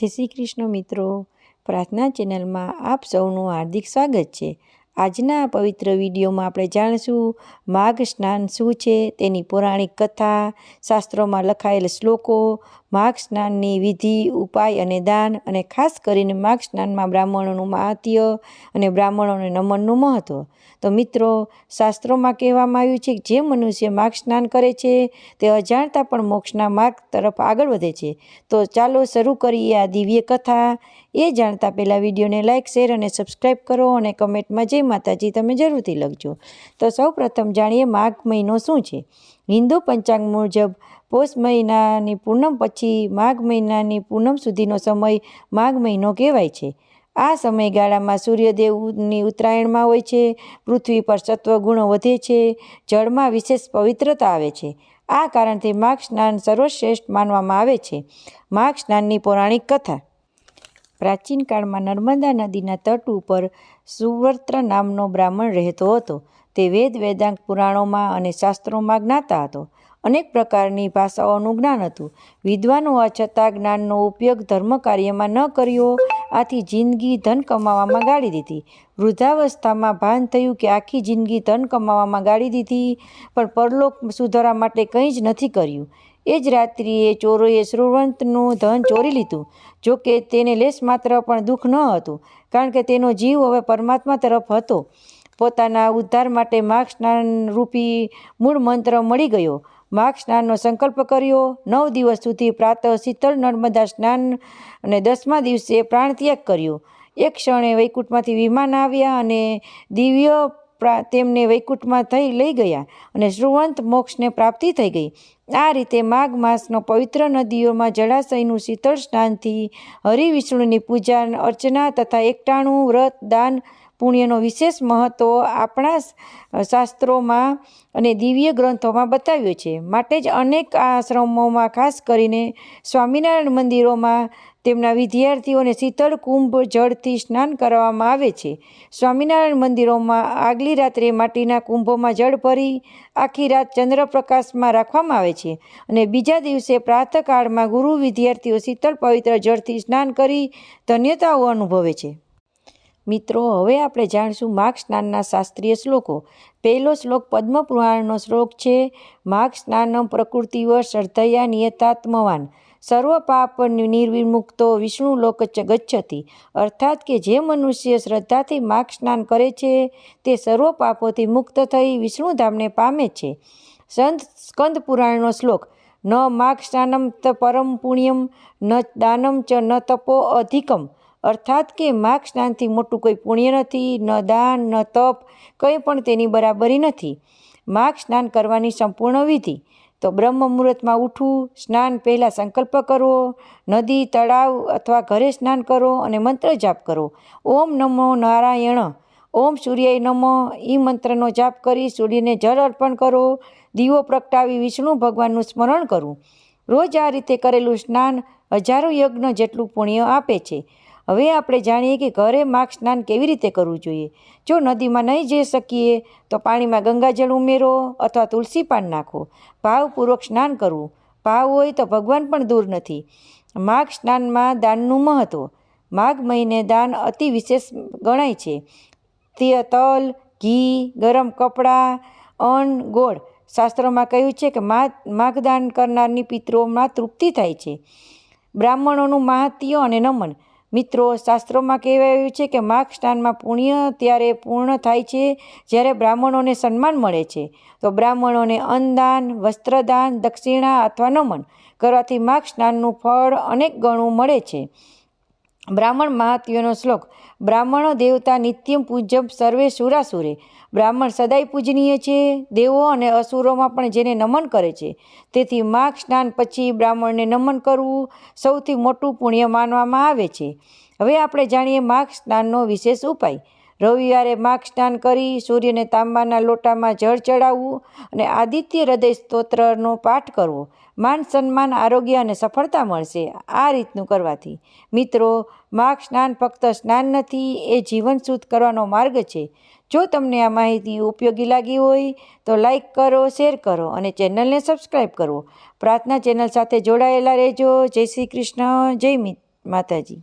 જય શ્રી કૃષ્ણ મિત્રો. પ્રાર્થના ચેનલમાં આપ સૌનું હાર્દિક સ્વાગત છે. આજના પવિત્ર વિડીયોમાં આપણે જાણીશું માઘ સ્નાન શું છે, તેની પૌરાણિક કથા, શાસ્ત્રોમાં લખાયેલ શ્લોકો માઘ સ્નાનની વિધિ, ઉપાય અને દાન અને ખાસ કરીને માઘ સ્નાનમાં બ્રાહ્મણોનું મહાત્ય અને બ્રાહ્મણોને નમનનું મહત્ત્વ તો મિત્રો, શાસ્ત્રોમાં કહેવામાં આવ્યું છે કે જે મનુષ્ય માઘ સ્નાન કરે છે, તે અજાણતા પણ મોક્ષના માર્ગ તરફ આગળ વધે છે. તો ચાલો શરૂ કરીએ આ દિવ્ય કથા. એ જાણતા પહેલાં વિડીયોને લાઇક શેર અને સબસ્ક્રાઈબ કરો અને કમેન્ટમાં જય માતાજી તમે જરૂરથી લખજો. તો સૌ જાણીએ માઘ મહિનો શું છે. હિન્દુ પંચાંગ મુજબ પોષ મહિનાની પૂનમ પછી માઘ મહિનાની પૂનમ સુધીનો સમય માઘ મહિનો કહેવાય છે. આ સમયગાળામાં સૂર્યદેવની ઉત્તરાયણમાં હોય છે, પૃથ્વી પર સત્વગુણો વધે છે, જળમાં વિશેષ પવિત્રતા આવે છે. આ કારણથી માઘ સ્નાન સર્વશ્રેષ્ઠ માનવામાં આવે છે. માઘ સ્નાનની પૌરાણિક કથા પ્રાચીન કાળમાં નર્મદા નદીના તટ ઉપર સુવર્ત્ર નામનો બ્રાહ્મણ રહેતો હતો. તે વેદ, વેદાંત પુરાણોમાં અને શાસ્ત્રોમાં જ્ઞાતા હતો. અનેક પ્રકારની ભાષાઓનું જ્ઞાન હતું. વિદ્વાન હોવા છતાં જ્ઞાનનો ઉપયોગ ધર્મ કાર્યમાં ન કર્યો, આથી જિંદગી ધન કમાવામાં ગાળી દીધી. વૃદ્ધાવસ્થામાં ભાન થયું કે આખી જિંદગી ધન કમાવામાં ગાળી દીધી, પણ પરલોક સુધારા માટે કંઈ જ નથી કર્યું. એ જ રાત્રિએ ચોરોએ શ્રુવંતનું ધન ચોરી લીધું જો કે તેને લેશ માત્ર પણ દુઃખ ન હતું, કારણ કે તેનો જીવ હવે પરમાત્મા તરફ હતો. પોતાના ઉદ્ધાર માટે માઘ સ્નાન રૂપી મૂળ મંત્ર મળી ગયો. માઘ સ્નાનનો સંકલ્પ કર્યો. નવ દિવસ સુધી પ્રાતઃ શીતળ નર્મદા સ્નાન અને દસમા દિવસે પ્રાણત્યાગ કર્યો. એક ક્ષણે વૈકુંઠમાંથી વિમાન આવ્યા અને દિવ્ય તેમને વૈકુંઠમાં થઈ લઈ ગયા અને શ્રુવંત મોક્ષને પ્રાપ્તિ થઈ ગઈ. આ રીતે માઘ માસનો પવિત્ર નદીઓમાં જળાશયનું શીતળ સ્નાનથી હરિવિષ્ણુની પૂજા અર્ચના તથા એકટાણું વ્રત દાન પુણ્યનો વિશેષ મહત્ત્વ આપણા શાસ્ત્રોમાં અને દિવ્ય ગ્રંથોમાં બતાવ્યું છે. માટે જ અનેક આશ્રમોમાં ખાસ કરીને સ્વામિનારાયણ મંદિરોમાં તેમના વિદ્યાર્થીઓને શીતળ કુંભ જળથી સ્નાન કરવામાં આવે છે. સ્વામિનારાયણ મંદિરોમાં આગલી રાત્રે માટીના કુંભોમાં જળ ભરી આખી રાત ચંદ્રપ્રકાશમાં રાખવામાં આવે છે અને બીજા દિવસે પ્રાતઃકાળમાં ગુરુ વિદ્યાર્થીઓ શીતળ પવિત્ર જળથી સ્નાન કરી ધન્યતાઓ અનુભવે છે. મિત્રો, હવે આપણે જાણીશું માઘ સ્નાનના શાસ્ત્રીય શ્લોકો. પહેલો શ્લોક પદ્મ પુરાણનો શ્લોક છે, માઘ સ્નાનમ પ્રકૃતિવ શ્રદ્ધયા નિયતાત્મવાન. સર્વ પાપ નિર્વિમુક્તો વિષ્ણુ લોક ગચ્છતિ. અર્થાત કે જે મનુષ્ય શ્રદ્ધાથી માઘ સ્નાન કરે છે, તે સર્વ પાપોથી મુક્ત થઈ વિષ્ણુધામને પામે છે. સંત સ્કંદ પુરાણનો શ્લોક, ન માઘ સ્નાનમ પરમ પુણ્યમ, ન દાનમ ચ ન તપો અધિકમ. અર્થાત કે માઘ સ્નાનથી મોટું કોઈ પુણ્ય નથી, ન દાન, ન તપ, કંઈ પણ તેની બરાબરી નથી. માઘ સ્નાન કરવાની સંપૂર્ણ વિધિ. તો બ્રહ્મ મુહૂર્તમાં ઉઠવું, સ્નાન પહેલાં સંકલ્પ કરવો, નદી, તળાવ અથવા ઘરે સ્નાન કરો અને મંત્ર જાપ કરો. ઓમ નમો નારાયણ. ઓમ સૂર્યાય નમો. એ મંત્રનો જાપ કરી સૂર્યને જળ અર્પણ કરો, દીવો પ્રગટાવી વિષ્ણુ ભગવાનનું સ્મરણ કરવું રોજ આ રીતે કરેલું સ્નાન હજારો યજ્ઞ જેટલું પુણ્ય આપે છે. હવે આપણે જાણીએ કે ઘરે માઘ સ્નાન કેવી રીતે કરવું જોઈએ? જો નદીમાં નહીં જઈ શકીએ, તો પાણીમાં ગંગાજળ ઉમેરો અથવા તુલસી પાન નાખો. ભાવપૂર્વક સ્નાન કરવું. ભાવ હોય તો ભગવાન પણ દૂર નથી. માઘ સ્નાનમાં દાનનું મહત્ત્વ માઘ મહિને દાન અતિ વિશેષ ગણાય છે. તે તલ, ઘી, ગરમ કપડાં, અન્ન, ગોળ. શાસ્ત્રોમાં કહ્યું છે કે માઘ દાન કરનારની પિતૃઓમાં તૃપ્તિ થાય છે. બ્રાહ્મણોનું મહાત્ય અને નમન. મિત્રો, શાસ્ત્રોમાં કહેવાયું છે કે માઘ સ્નાનમાં પુણ્ય ત્યારે પૂર્ણ થાય છે જ્યારે બ્રાહ્મણોને સન્માન મળે છે. તો બ્રાહ્મણોને અન્નદાન, વસ્ત્રદાન, દક્ષિણા અથવા નમન કરવાથી માઘ સ્નાનનું ફળ અનેક ગણું મળે છે. બ્રાહ્મણ મહાત્વ્યનો શ્લોક, બ્રાહ્મણો દેવતા નિત્યમ પૂજ્યમ સર્વે સુરાસુરે. બ્રાહ્મણ સદાય પૂજનીય છે, દેવો અને અસુરોમાં પણ જેને નમન કરે છે. તેથી માઘ સ્નાન પછી બ્રાહ્મણને નમન કરવું સૌથી મોટું પુણ્ય માનવામાં આવે છે. હવે આપણે જાણીએ માઘ સ્નાનનો વિશેષ ઉપાય. રવિવારે માઘ સ્નાન કરી સૂર્યને તાંબાના લોટામાં જળ ચડાવવું અને આદિત્ય હૃદય સ્તોત્રનો પાઠ કરવો. માન સન્માન, આરોગ્ય અને સફળતા મળશે આ રીતનું કરવાથી. મિત્રો માઘ સ્નાન ફક્ત સ્નાન નથી, એ જીવન શુદ્ધ કરવાનો માર્ગ છે. જો તમને આ માહિતી ઉપયોગી લાગી હોય, તો લાઈક કરો, શેર કરો અને ચેનલને સબસ્ક્રાઈબ કરો. પ્રાર્થના ચેનલ સાથે જોડાયેલા રહેજો. જય શ્રી કૃષ્ણ. જય માતાજી.